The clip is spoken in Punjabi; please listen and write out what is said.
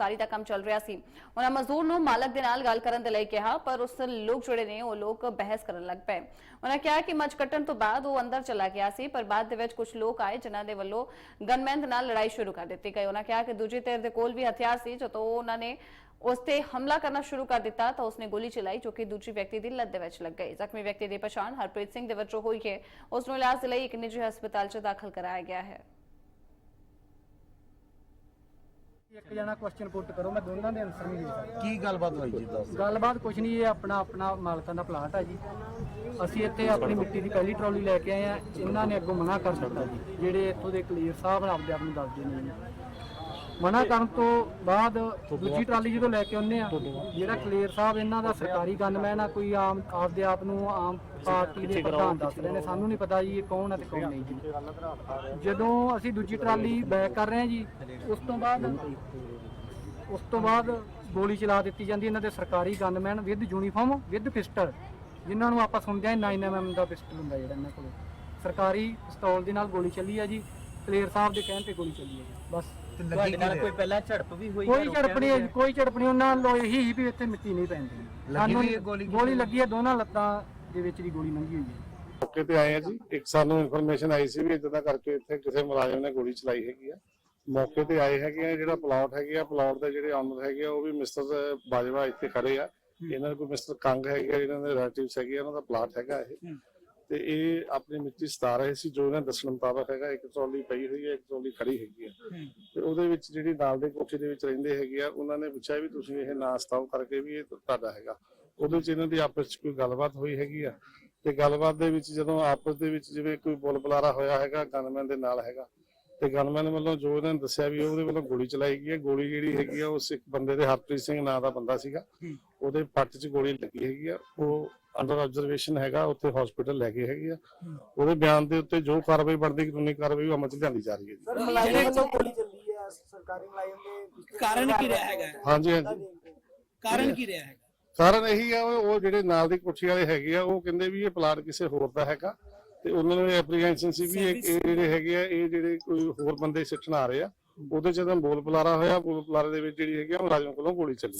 ਸਾਰੀ ਦਾ ਕੰਮ ਚੱਲ ਰਿਹਾ ਸੀ। ਉਹਨਾਂ ਮਜ਼ਦੂਰ ਨੂੰ ਮਾਲਕ ਦੇ ਨਾਲ ਗੱਲ ਕਰਨ ਦੇ ਲਈ ਕਿਹਾ, ਪਰ ਉਸ ਲੋਕ ਜਿਹੜੇ ਨੇ, ਉਹ ਲੋਕ ਬਹਿਸ ਕਰਨ ਲੱਗ ਪਏ। ਉਹਨਾਂ ਕਿਹਾ ਕਿ ਮੱਝ ਕੱਟਣ ਤੋਂ ਬਾਅਦ ਉਹ ਅੰਦਰ ਚਲਾ ਗਿਆ ਸੀ, ਪਰ ਬਾਅਦ ਦੇ ਵਿੱਚ ਕੁਝ ਲੋਕ ਆਏ, ਜਿਨ੍ਹਾਂ ਦੇ ਵੱਲੋਂ ਗਨਮੈਨ ਦੇ ਨਾਲ ਲੜਾਈ ਸ਼ੁਰੂ ਕਰ ਦਿੱਤੀ ਗਈ। ਉਹਨਾਂ ਕਿਹਾ ਕਿ ਦੂਜੀ ਧਿਰ ਦੇ ਕੋਲ ਵੀ ਹਥਿਆਰ ਸੀ। ਜਦੋਂ ਉਹਨਾਂ ਨੇ ਉਸ ਤੇ ਹਮਲਾ ਕਰਨਾ ਸ਼ੁਰੂ ਕਰ ਦਿੱਤਾ, ਤਾਂ ਉਸਨੇ ਗੋਲੀ ਚਲਾਈ, ਜੋ ਕਿ ਦੂਜੀ ਵਿਅਕਤੀ ਦੀ ਲੱਤ ਦੇ ਵਿੱਚ ਲੱਗ ਗਈ। ਜ਼ਖਮੀ ਵਿਅਕਤੀ ਦੀ ਪਛਾਣ ਹਰਪ੍ਰੀਤ ਸਿੰਘ ਦੇ ਵਜੋਂ ਹੋਈ ਹੈ। ਉਸ ਨੂੰ ਇਲਾਜ ਦੇ ਲਈ ਇੱਕ ਨਿੱਜੀ ਹਸਪਤਾਲ 'ਚ ਦਾਖਲ ਕਰਾਇਆ ਗਿਆ ਹੈ। ਇੱਕ ਜਣਾ ਕੁਐਸਚਨ ਪੁੱਟ ਕਰੋ ਮੈਂ ਦੋਨਾਂ ਦੇ ਆਨਸਰ ਨਹੀਂ ਦੇ ਸਕਦਾ। ਕੀ ਗੱਲਬਾਤ ਹੋਈ ਜੀ ਦੱਸ ਗੱਲਬਾਤ ਕੁਛ ਨਹੀਂ ਇਹ ਆਪਣਾ ਆਪਣਾ ਮਾਲਕਾਂ ਦਾ ਪਲਾਟ ਆ ਜੀ। ਅਸੀਂ ਇੱਥੇ ਆਪਣੀ ਮਿੱਟੀ ਦੀ ਪਹਿਲੀ ਟਰਾਲੀ ਲੈ ਕੇ ਆਏ ਆ ਇਹਨਾਂ ਨੇ ਅੱਗੋਂ ਮਨਾ ਕਰ ਦਿੱਤਾ ਜੀ ਜਿਹੜੇ ਇੱਥੋਂ ਦੇ ਕਲੀਅਰ ਸਾਹਿਬ ਆਪਦੇ ਆਪ ਨੂੰ ਦੱਸਦੇ ਨੇ ਜੀ। ਮਨਾ ਕਰਨ ਤੋਂ ਬਾਅਦ ਦੂਜੀ ਟਰਾਲੀ ਜਦੋਂ ਲੈ ਕੇ ਆਉਂਦੇ ਆ ਜਿਹੜਾ ਕਲੀਅਰ ਸਾਹਿਬ ਇਹਨਾਂ ਦਾ ਸਰਕਾਰੀ ਗਨਮੈਨ ਆ ਕੋਈ ਆਮ ਆਪਦੇ ਆਪ ਨੂੰ ਆਮ ਪਾਰਟੀ ਦੇ ਪ੍ਰਧਾਨ ਦੱਸ ਰਹੇ ਨੇ ਸਾਨੂੰ ਨਹੀਂ ਪਤਾ ਜੀ ਇਹ ਕੌਣ ਆ ਤੇ ਕੌਣ ਨਹੀਂ ਜੀ। ਜਦੋਂ ਅਸੀਂ ਦੂਜੀ ਟਰਾਲੀ ਬੈਕ ਕਰ ਰਹੇ ਹਾਂ ਜੀ ਉਸ ਤੋਂ ਬਾਅਦ ਉਸ ਤੋਂ ਬਾਅਦ ਗੋਲੀ ਚਲਾ ਦਿੱਤੀ ਜਾਂਦੀ ਇਹਨਾਂ ਦੇ ਸਰਕਾਰੀ gunman with uniform with pistol ਜਿਨ੍ਹਾਂ ਨੂੰ ਆਪਾਂ ਸੁਣਦੇ ਹਾਂ 9mm ਦਾ ਪਿਸਟਲ ਹੁੰਦਾ ਜਿਹੜਾ ਇਹਨਾਂ ਕੋਲ। ਸਰਕਾਰੀ ਪਿਸਤੌਲ ਦੇ ਨਾਲ ਗੋਲੀ ਚੱਲੀ ਆ ਜੀ ਕਲੀਅਰ ਸਾਹਿਬ ਦੇ ਕਹਿਣ ਤੇ ਗੋਲੀ ਚੱਲੀ ਆ ਤੁਹਾਡੇ ਨਾਲ ਕੋਈ ਪਹਿਲਾਂ ਝੜਪ ਵੀ ਹੋਈ ਕੋਈ ਝੜਪਣੀ ਹੈ ਜੀ, ਕੋਈ ਝੜਪਣੀ ਉਹਨਾਂ ਨੂੰ ਇਹੀ ਹੀ ਵੀ ਇੱਥੇ ਮਿੱਟੀ ਨਹੀਂ ਪੈਂਦੀ। ਲੱਗੀ ਹੋਈ ਹੈ ਗੋਲੀ? ਗੋਲੀ ਲੱਗੀ ਹੈ ਦੋਨਾਂ ਲੱਤਾਂ ਦੇ ਵਿੱਚ ਦੀ ਗੋਲੀ ਲੰਗੀ ਹੋਈ ਹੈ। ਮੌਕੇ ਤੇ ਆਏ ਆ ਜੀ। ਇੱਕ ਸਾਨੂੰ ਇਨਫੋਰਮੇਸ਼ਨ ਆਈ ਸੀ ਵੀ ਇਦਾਂ ਦਾ ਕਰਕੇ ਇੱਥੇ ਕਿਸੇ ਮੁਲਾਜ਼ਮ ਨੇ ਗੋਲੀ ਚਲਾਈ ਹੈਗੀ ਆ। ਮੌਕੇ ਤੇ ਆਏ ਹੈਗੇ ਆ ਜਿਹੜਾ ਪਲਾਟ ਹੈਗੇ ਆ ਪਲਾਟ ਦੇ ਜਿਹੜੇ ਆਨਰ ਹੈਗੇ ਆ ਉਹ ਵੀ ਮਿਸਟਰ ਬਾਜਵਾ ਇੱਥੇ ਖੜੇ ਆ। ਇਹਨਾਂ ਦੇ ਕੋਈ ਮਿਸਟਰ ਕੰਗ ਹੈਗੇ ਆ ਇਹਨਾਂ ਦੇ ਰਿਲੇਟਿਵਸ ਹੈਗੇ ਆ ਉਹਨਾਂ ਦਾ ਪਲਾਟ ਹੈਗਾ ਇਹ। ਤੇ ਇਹ ਆਪਣੀ ਮਿੱਟੀ ਸਤਾ ਰਹੇ ਸੀ ਜੋ ਇਹਨਾਂ ਦੱਸਣ ਮੁਤਾਬਕ ਹੈਗਾ ਇੱਕ ਟਰਾਲੀ ਪਈ ਹੋਈ ਹੈ ਇੱਕ ਟਰਾਲੀ ਖੜੀ ਹੈਗੀ ਆ ਤੇ ਉਹਦੇ ਵਿੱਚ ਜਿਹੜੀ ਨਾਲ ਦੇ ਕੋਠੇ ਦੇ ਵਿੱਚ ਰਹਿੰਦੇ ਹੈਗੇ ਆ ਉਹਨਾਂ ਨੇ ਪੁੱਛਿਆ ਵੀ ਤੁਸੀਂ ਇਹ ਨਾ ਸਤਾਓ ਕਰਕੇ ਵੀ ਇਹ ਤੁਹਾਡਾ ਹੈਗਾ। ਉਹਦੇ ਵਿੱਚ ਇਹਨਾਂ ਦੀ ਆਪਸ ਵਿੱਚ ਕੋਈ ਗੱਲਬਾਤ ਹੋਈ ਹੈਗੀ ਆ। ਤੇ ਗੱਲਬਾਤ ਦੇ ਵਿੱਚ ਜਦੋਂ ਆਪਸ ਦੇ ਵਿੱਚ ਜਿਵੇਂ ਕੋਈ ਬੁਲ ਬੁਲਾਰਾ ਹੋਇਆ ਹੈਗਾ ਗਨਮੈਨ ਦੇ ਨਾਲ ਹੈਗਾ ਤੇ ਗਨਮੈਨ ਵੱਲੋਂ ਜੋ ਇਹਨਾਂ ਨੇ ਦੱਸਿਆ ਵੀ ਉਹਦੇ ਵੱਲੋਂ ਗੋਲੀ ਚਲਾਈ ਗਈ ਹੈ ਗੋਲੀ ਜਿਹੜੀ ਹੈਗੀ ਆ ਉਸ ਇੱਕ ਬੰਦੇ ਦੇ ਹਰਪ੍ਰੀਤ ਸਿੰਘ ਨਾਂ ਦਾ ਬੰਦਾ ਸੀਗਾ। ਉਹਦੇ ਪੱਟ 'ਚ ਗੋਲੀ ਲੱਗੀ ਹੈਗੀ ਆ। ਉਹ ਅੰਡਰ ਆਬਜ਼ਰਵੇਸ਼ਨ ਹੈਗਾ ਉੱਥੇ ਹਸਪੀਟਲ ਲੈ ਗਏ ਹੈਗੇ ਆ। ਉਹਦੇ ਬਿਆਨ ਦੇ ਉੱਤੇ ਜੋ ਕਾਰਵਾਈ ਬਣਦੀ ਕਾਨੂੰਨੀ ਕਾਰਵਾਈ ਉਹ ਅਮਲ 'ਚ ਲਿਆਂਦੀ ਜਾ ਰਹੀ ਹੈ ਜੀ। ਮੁਲਾਜ਼ਮ ਵੱਲੋਂ ਗੋਲੀ ਚੱਲੀ ਹੈ ਸਰਕਾਰੀ ਮੁਲਾਜ਼ਮ ਦੇ ਕਾਰਨ ਕੀ ਰਿਹਾ ਹੈਗਾ? ਹਾਂਜੀ ਹਾਂਜੀ। ਕਾਰਨ ਕੀ ਰਿਹਾ ਹੈਗਾ? ਕਾਰਨ ਇਹੀ ਆ ਉਹ ਜਿਹੜੇ ਨਾਲ ਦੀ ਕੋਠੀ ਵਾਲੇ ਹੈਗੇ ਆ ਉਹ ਕਹਿੰਦੇ ਵੀ ਇਹ ਪਲਾਟ ਕਿਸੇ ਹੋਰ ਦਾ ਹੈਗਾ। ਤੇ ਉਹਨਾਂ ਨੂੰ ਐਪਲੀਕੇਸ਼ਨ ਸੀ ਵੀ ਇਹ ਇਹ ਜਿਹੜੇ ਹੈਗੇ ਆ ਇਹ ਜਿਹੜੇ ਕੋਈ ਹੋਰ ਬੰਦੇ ਸਿੱਟਣ ਆ ਰਹੇ ਆ ਉਹਦੇ ਚ ਤਾਂ ਬੋਲ ਬੁਲਾਰਾ ਹੋਇਆ ਬੋਲ ਬੁਲਾਰੇ ਦੇ ਵਿੱਚ ਜਿਹੜੀ ਹੈਗੀ ਆ ਮੁਲਾਜ਼ਮ ਕੋਲੋਂ ਗੋਲੀ ਚੱਲੀ।